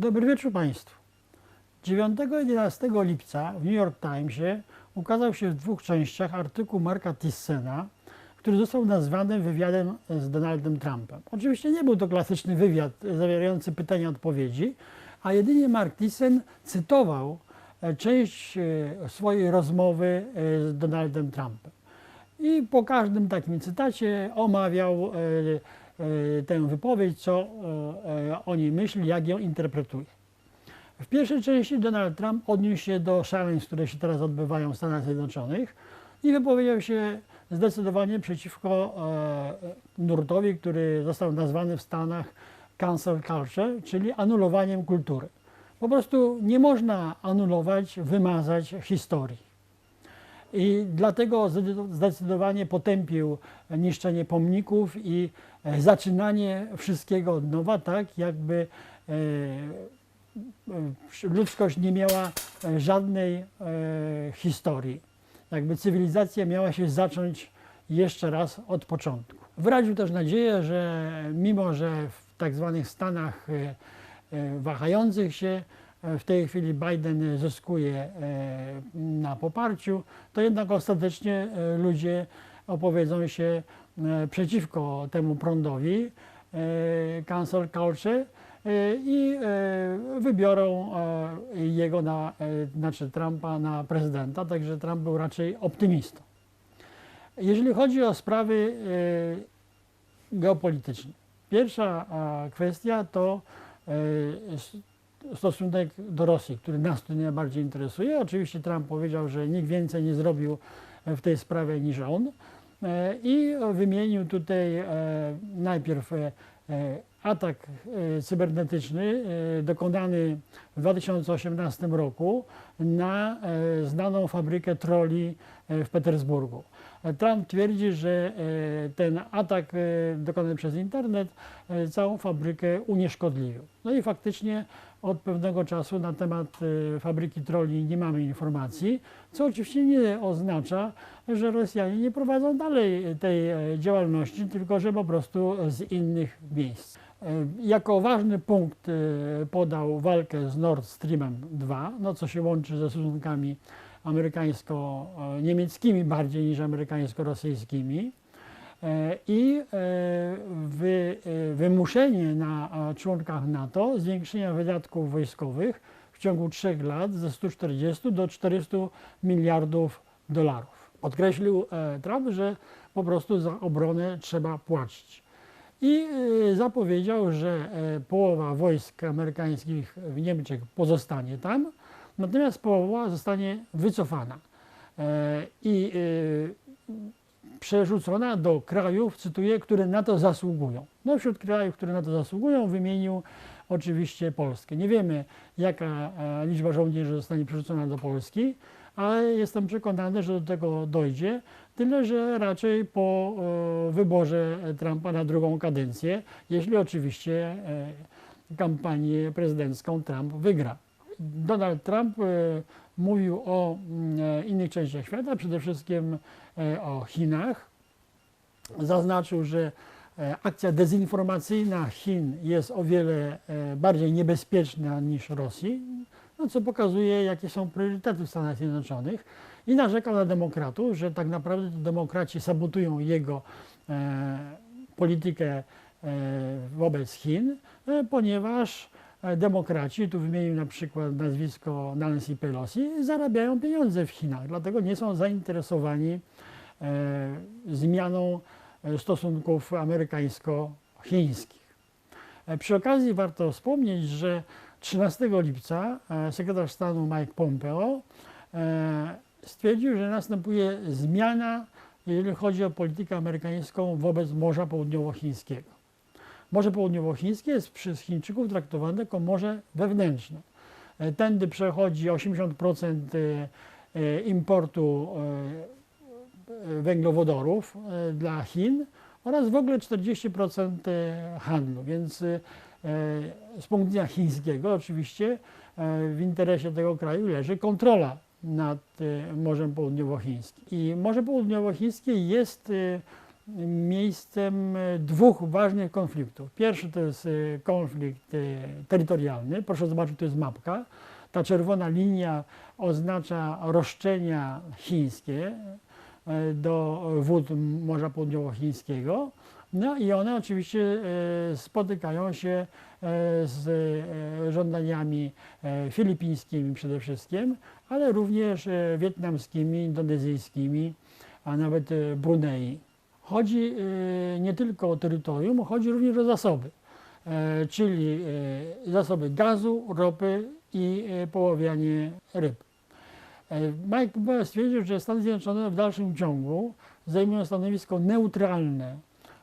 Dobry wieczór Państwu. 9-11 lipca w New York Timesie ukazał się w dwóch częściach artykuł Marka Thyssena, który został nazwany wywiadem z Donaldem Trumpem. Oczywiście nie był to klasyczny wywiad zawierający pytania i odpowiedzi, a jedynie Mark Thyssen cytował e, część e, swojej rozmowy e, z Donaldem Trumpem. I po każdym takim cytacie omawiał tę wypowiedź, co e, e, o niej myśli, jak ją interpretuje. W pierwszej części Donald Trump odniósł się do szaleństw, które się teraz odbywają w Stanach Zjednoczonych i wypowiedział się zdecydowanie przeciwko e, nurtowi, który został nazwany w Stanach cancel culture, czyli anulowaniem kultury. Po prostu nie można anulować, wymazać historii. I dlatego zde- zdecydowanie potępił niszczenie pomników i e, zaczynanie wszystkiego od nowa, tak jakby e, e, ludzkość nie miała e, żadnej e, historii. Jakby cywilizacja miała się zacząć jeszcze raz od początku. Wyraził też nadzieję, że mimo, że w tak zwanych Stanach e, e, wahających się e, w tej chwili Biden zyskuje e, na poparciu, to jednak ostatecznie e, ludzie opowiedzą się e, przeciwko temu prądowi e, cancel culture e, i e, wybiorą e, jego na, e, znaczy Trumpa na prezydenta, także Trump był raczej optymistą. Jeżeli chodzi o sprawy e, geopolityczne, pierwsza kwestia to e, stosunek do Rosji, który nas tu najbardziej interesuje. Oczywiście Trump powiedział, że nikt więcej nie zrobił e, w tej sprawie niż on E, i wymienił tutaj e, najpierw e, e, atak e, cybernetyczny e, dokonany w 2018 roku na e, znaną fabrykę troli e, w Petersburgu. E, Trump twierdzi, że e, ten atak e, dokonany przez internet e, całą fabrykę unieszkodliwił. No i faktycznie od pewnego czasu na temat e, fabryki troli nie mamy informacji, co oczywiście nie oznacza, że Rosjanie nie prowadzą dalej tej e, działalności, tylko że po prostu z innych miejsc. E, Jako ważny punkt e, podał walkę z Nord Streamem 2, no co się łączy ze stosunkami amerykańsko-niemieckimi bardziej niż amerykańsko-rosyjskimi. E, I e, wy, e, wymuszenie na członkach NATO zwiększenia wydatków wojskowych w ciągu trzech lat ze 140 do 400 miliardów dolarów. Podkreślił Trump, że po prostu za obronę trzeba płacić. I zapowiedział, że połowa wojsk amerykańskich w Niemczech pozostanie tam, natomiast połowa zostanie wycofana i przerzucona do krajów, cytuję, które na to zasługują. No wśród krajów, które na to zasługują, wymienił oczywiście Polskę. Nie wiemy, jaka e, liczba żołnierzy zostanie przerzucona do Polski, ale jestem przekonany, że do tego dojdzie. Tyle, że raczej po e, wyborze Trumpa na drugą kadencję, jeśli oczywiście e, kampanię prezydencką Trump wygra. Donald Trump e, mówił o mm, innych częściach świata, przede wszystkim e, o Chinach. Zaznaczył, że e, akcja dezinformacyjna Chin jest o wiele bardziej niebezpieczna niż Rosji, no, co pokazuje, jakie są priorytety w Stanach Zjednoczonych. I narzekał na demokratów, że tak naprawdę to demokraci sabotują jego politykę wobec Chin, ponieważ demokraci, tu wymienił na przykład nazwisko Nancy Pelosi, zarabiają pieniądze w Chinach, dlatego nie są zainteresowani e, zmianą e, stosunków amerykańsko-chińskich. E, Przy okazji warto wspomnieć, że 13 lipca sekretarz stanu Mike Pompeo stwierdził, że następuje zmiana, jeżeli chodzi o politykę amerykańską wobec Morza Południowochińskiego. Morze Południowochińskie jest przez Chińczyków traktowane jako morze wewnętrzne. E, Tędy przechodzi 80% e, e, importu węglowodorów dla Chin oraz w ogóle 40% e, handlu. Więc z punktu widzenia chińskiego oczywiście w interesie tego kraju leży kontrola nad Morzem Południowochińskim. I Morze Południowochińskie jest miejscem e, dwóch ważnych konfliktów. Pierwszy to jest e, konflikt e, terytorialny. Proszę zobaczyć, to jest mapka. Ta czerwona linia oznacza roszczenia chińskie do wód Morza Południowochińskiego. No i one oczywiście spotykają się z żądaniami filipińskimi przede wszystkim, ale również wietnamskimi, indonezyjskimi, a nawet Brunei. Chodzi e, nie tylko o terytorium, chodzi również o zasoby, e, czyli e, zasoby gazu, ropy i e, poławianie ryb. Mike Pompeo stwierdził, że Stany Zjednoczone w dalszym ciągu zajmują stanowisko neutralne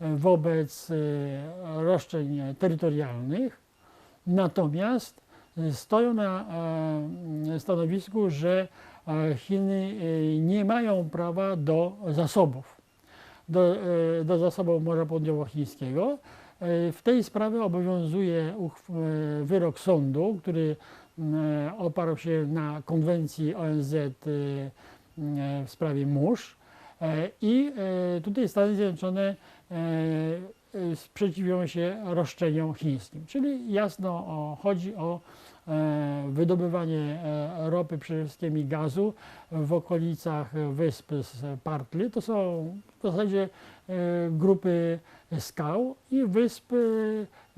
wobec roszczeń terytorialnych, natomiast stoją na stanowisku, że Chiny nie mają prawa do zasobów, do, e, do zasobów Morza Południowochińskiego. E, W tej sprawie obowiązuje e, wyrok sądu, który oparł się na konwencji ONZ w sprawie mórz i tutaj Stany Zjednoczone sprzeciwią się roszczeniom chińskim. Czyli jasno o, chodzi o e, wydobywanie e, ropy przede wszystkim i gazu w okolicach wysp Partly. To są w zasadzie e, grupy skał i wysp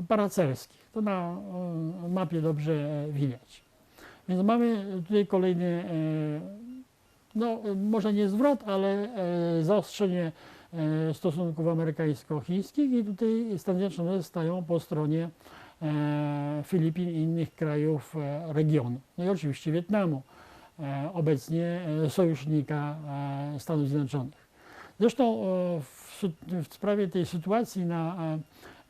paracerskich. To na mapie dobrze widać. Więc mamy tutaj kolejny, no może nie zwrot, ale zaostrzenie stosunków amerykańsko-chińskich i tutaj Stany Zjednoczone stają po stronie e, Filipin i innych krajów e, regionu. No i oczywiście Wietnamu, e, obecnie e, sojusznika e, Stanów Zjednoczonych. Zresztą e, w, w sprawie tej sytuacji na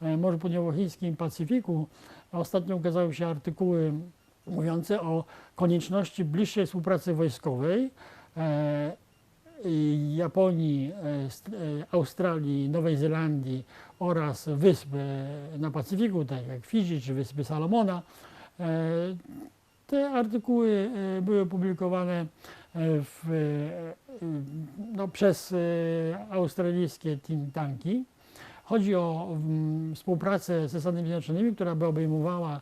e, e, Morzu Południowochińskim i Pacyfiku ostatnio ukazały się artykuły mówiące o konieczności bliższej współpracy wojskowej e, Japonii, e, e, Australii, Nowej Zelandii oraz wysp na Pacyfiku, tak jak Fidżi czy Wyspy Salomona. E, Te artykuły były publikowane w, no, przez australijskie think tanki. Chodzi o mm, współpracę ze Stanami Zjednoczonymi, która by obejmowała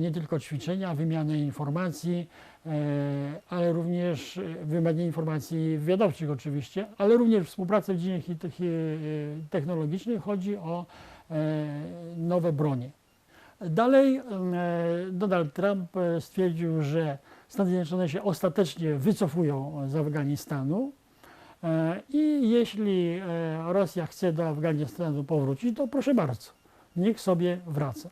nie tylko ćwiczenia, wymianę informacji, e, ale również e, wymianę informacji wywiadowczych oczywiście, ale również współpracę w dziedzinie technologicznej. Chodzi o e, nowe bronie. Dalej e, Donald Trump e, stwierdził, że Stany Zjednoczone się ostatecznie wycofują z Afganistanu. E, I jeśli e, Rosja chce do Afganistanu powrócić, to proszę bardzo, niech sobie wraca.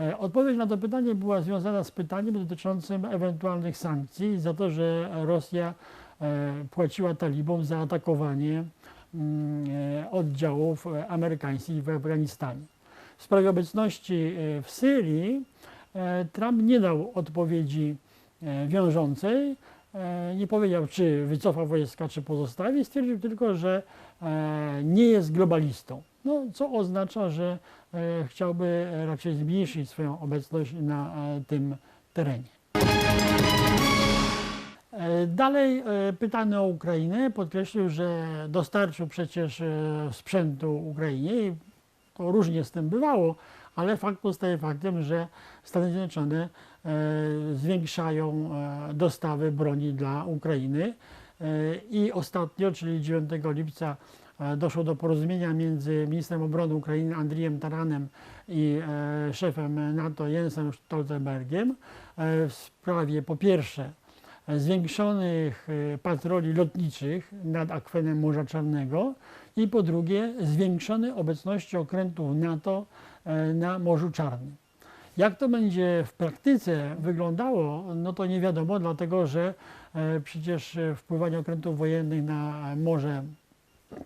E, Odpowiedź na to pytanie była związana z pytaniem dotyczącym ewentualnych sankcji za to, że Rosja e, płaciła talibom za atakowanie mm, e, oddziałów amerykańskich w Afganistanie. W sprawie obecności w Syrii Trump nie dał odpowiedzi wiążącej. Nie powiedział, czy wycofa wojska, czy pozostawi. Stwierdził tylko, że nie jest globalistą. No, co oznacza, że e, chciałby raczej zmniejszyć swoją obecność na e, tym terenie. E, Dalej pytany o Ukrainę podkreślił, że dostarczył przecież sprzętu Ukrainie i to różnie z tym bywało, ale fakt pozostaje faktem, że Stany Zjednoczone zwiększają dostawy broni dla Ukrainy i ostatnio, czyli 9 lipca doszło do porozumienia między ministrem obrony Ukrainy Andrijem Taranem i e, szefem NATO Jensem Stoltenbergiem e, w sprawie po pierwsze e, zwiększonych e, patroli lotniczych nad akwenem Morza Czarnego i po drugie zwiększonej obecności okrętów NATO e, na Morzu Czarnym. Jak to będzie w praktyce wyglądało, no to nie wiadomo, dlatego że e, przecież e, wpływanie okrętów wojennych na Morze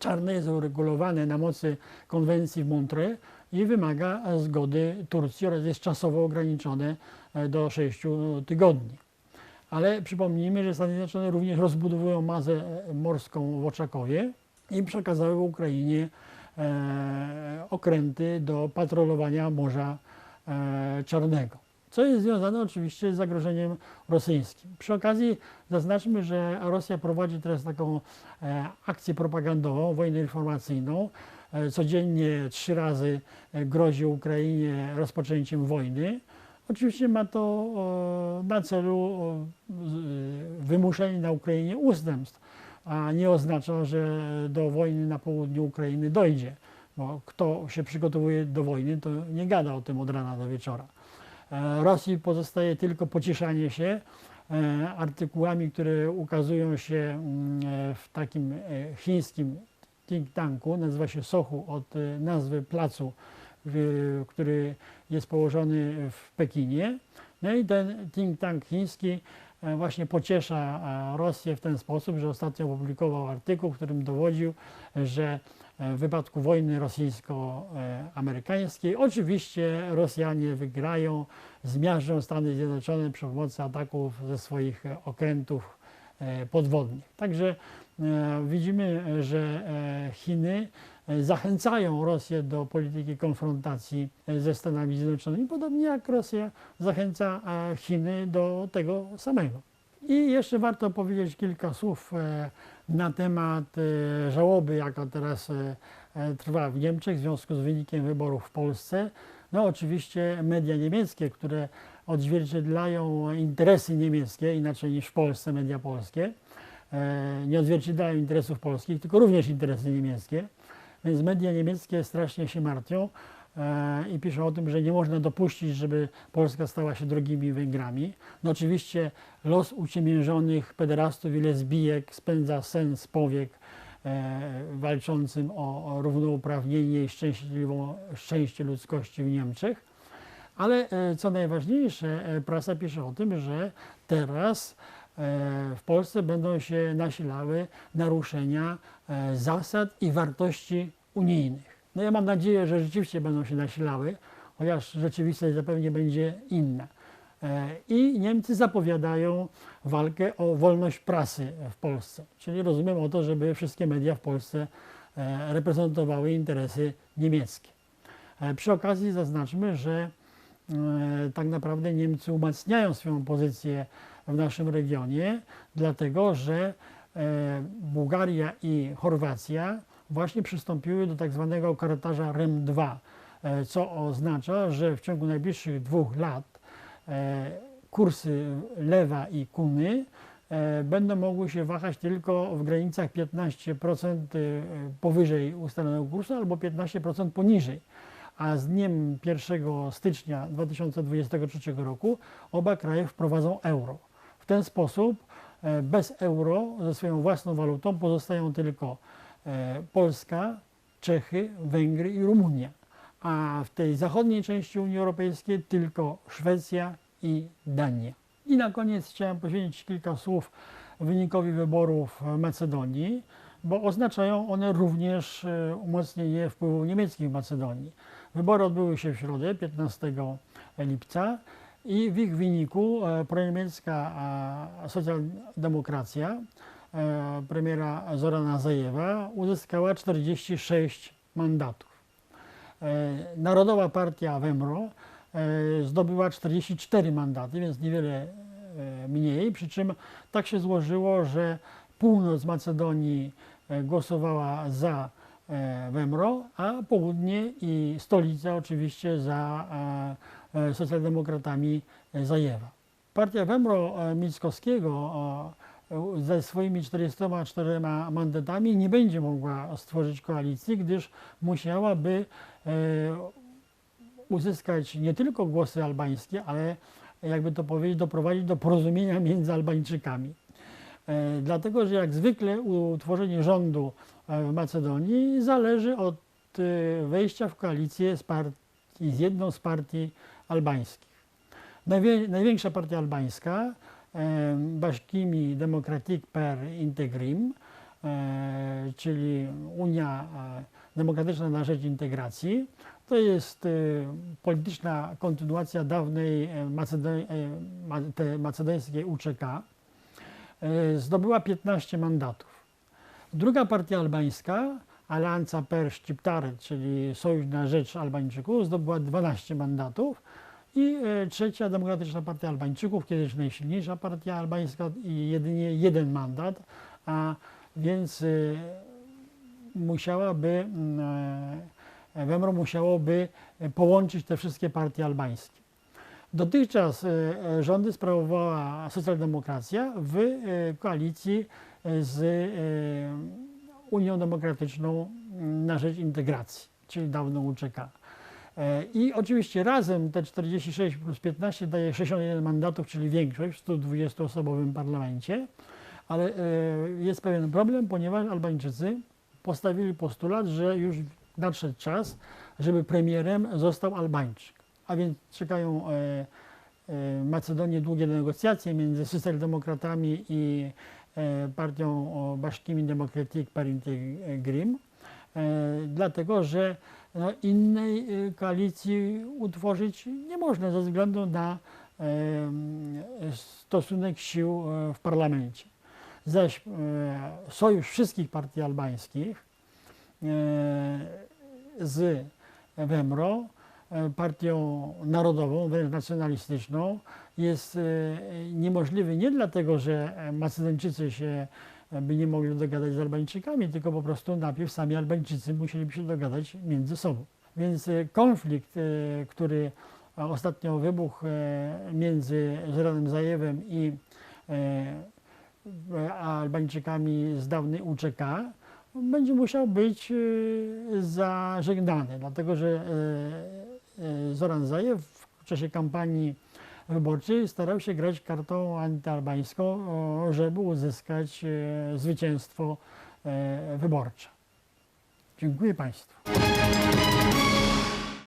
Czarne jest uregulowane na mocy konwencji w Montreux i wymaga zgody Turcji oraz jest czasowo ograniczone e, do 6 tygodni. Ale przypomnijmy, że Stany Zjednoczone również rozbudowują mazę e, morską w Oczakowie i przekazały Ukrainie e, okręty do patrolowania Morza Czarnego. Co jest związane oczywiście z zagrożeniem rosyjskim. Przy okazji zaznaczmy, że Rosja prowadzi teraz taką e, akcję propagandową, wojnę informacyjną. E, codziennie trzy razy e, grozi Ukrainie rozpoczęciem wojny. Oczywiście ma to na celu wymuszenie na Ukrainie ustępstw, a nie oznacza, że do wojny na południu Ukrainy dojdzie. Bo kto się przygotowuje do wojny, to nie gada o tym od rana do wieczora. E, Rosji pozostaje tylko pocieszanie się e, artykułami, które ukazują się mm, e, w takim chińskim think tanku, nazywa się Sochu od nazwy placu, który jest położony w Pekinie. No i ten think tank chiński właśnie pociesza Rosję w ten sposób, że ostatnio opublikował artykuł, w którym dowodził, że w wypadku wojny rosyjsko-amerykańskiej oczywiście Rosjanie wygrają, zmiażdżą Stany Zjednoczone przy pomocy ataków ze swoich e, okrętów e, podwodnych. Także e, widzimy, że e, Chiny e, zachęcają Rosję do polityki konfrontacji e, ze Stanami Zjednoczonymi, podobnie jak Rosja zachęca e, Chiny do tego samego. I jeszcze warto powiedzieć kilka słów e, na temat e, żałoby, jaka teraz e, trwa w Niemczech w związku z wynikiem wyborów w Polsce. No oczywiście media niemieckie, które odzwierciedlają interesy niemieckie, inaczej niż w Polsce media polskie, nie odzwierciedlają interesów polskich, tylko również interesy niemieckie. Więc media niemieckie strasznie się martwią i piszą o tym, że nie można dopuścić, żeby Polska stała się drugimi Węgrami. No oczywiście los uciemiężonych pederastów i lesbijek spędza sen z powiek e, walczącym o, równouprawnienie i szczęśliwą, szczęście ludzkości w Niemczech. Ale e, co najważniejsze, e, prasa pisze o tym, że teraz e, w Polsce będą się nasilały naruszenia e, zasad i wartości unijnych. No ja mam nadzieję, że rzeczywiście będą się nasilały, chociaż rzeczywistość zapewne będzie inna. E, I Niemcy zapowiadają walkę o wolność prasy w Polsce. Czyli rozumiem o to, żeby wszystkie media w Polsce e, reprezentowały interesy niemieckie. E, Przy okazji zaznaczmy, że tak naprawdę Niemcy umacniają swoją pozycję w naszym regionie, dlatego że Bułgaria i Chorwacja właśnie przystąpiły do tak zwanego korytarza REM 2, e, co oznacza, że w ciągu najbliższych dwóch lat e, kursy lewa i kuny e, będą mogły się wahać tylko w granicach 15% e, powyżej ustalonego kursu albo 15% poniżej. A z dniem 1 stycznia 2023 roku oba kraje wprowadzą euro. W ten sposób bez euro ze swoją własną walutą pozostają tylko Polska, Czechy, Węgry i Rumunia. A w tej zachodniej części Unii Europejskiej tylko Szwecja i Dania. I na koniec chciałem poświęcić kilka słów wynikowi wyborów w Macedonii, bo oznaczają one również e, umocnienie wpływu niemieckich w Macedonii. Wybory odbyły się w środę, 15 lipca i w ich wyniku e, proniemiecka e, socjaldemokracja e, premiera Zorana Zajewa uzyskała 46 mandatów. E, Narodowa Partia Wemro e, zdobyła 44 mandaty, więc niewiele e, mniej, przy czym tak się złożyło, że północ Macedonii e, głosowała za e, Wemro, a południe i stolica oczywiście za e, e, socjaldemokratami e, Zajewa. Partia Wemro e, Mickowskiego e, ze swoimi 44 mandatami nie będzie mogła stworzyć koalicji, gdyż musiałaby e, uzyskać nie tylko głosy albańskie, ale jakby to powiedzieć, doprowadzić do porozumienia między Albańczykami. E, Dlatego, że jak zwykle utworzenie rządu e, w Macedonii zależy od wejścia w koalicję z, partii, z jedną z partii albańskich. Największa partia albańska, Bashkimi Democratic per Integrim, e, czyli Unia e, Demokratyczna na rzecz Integracji, to jest e, polityczna kontynuacja dawnej e, e, macedońskiej UCK. E, Zdobyła 15 mandatów. Druga partia albańska, Alianza per Szczyptary, czyli Sojusz na Rzecz Albańczyków, zdobyła 12 mandatów I e, trzecia, Demokratyczna Partia Albańczyków, kiedyś najsilniejsza partia albańska i jedynie jeden mandat, a więc e, musiałaby, mm, e, Wemro musiałoby połączyć te wszystkie partie albańskie. Dotychczas rządy sprawowała socjaldemokracja w koalicji z Unią Demokratyczną mm, na rzecz integracji, czyli dawną UCK. E, I oczywiście razem te 46 plus 15 daje 61 mandatów, czyli większość w 120-osobowym parlamencie, ale e, jest pewien problem, ponieważ Albańczycy postawili postulat, że już nadszedł czas, żeby premierem został Albańczyk. A więc czekają e, Macedonię długie negocjacje między socjaldemokratami i partią o Baszkimi Democratic Party Grim, dlatego że no, innej e, koalicji utworzyć nie można ze względu na e, stosunek sił e, w parlamencie. Zaś e, sojusz wszystkich partii albańskich e, z Wemro, e, partią narodową, wręcz nacjonalistyczną, jest e, niemożliwy nie dlatego, że e, Macedończycy się e, by nie mogli dogadać z Albańczykami, tylko po prostu najpierw sami Albańczycy musieliby się dogadać między sobą. Więc e, konflikt, e, który ostatnio wybuchł e, między Zoranem Zajewem i e, Albańczykami z dawnej UCK, będzie musiał być e, zażegnany, dlatego że e, e, Zoran Zajew w czasie kampanii wyborczej starał się grać kartą antyalbańską, żeby uzyskać e, zwycięstwo e, wyborcze. Dziękuję Państwu.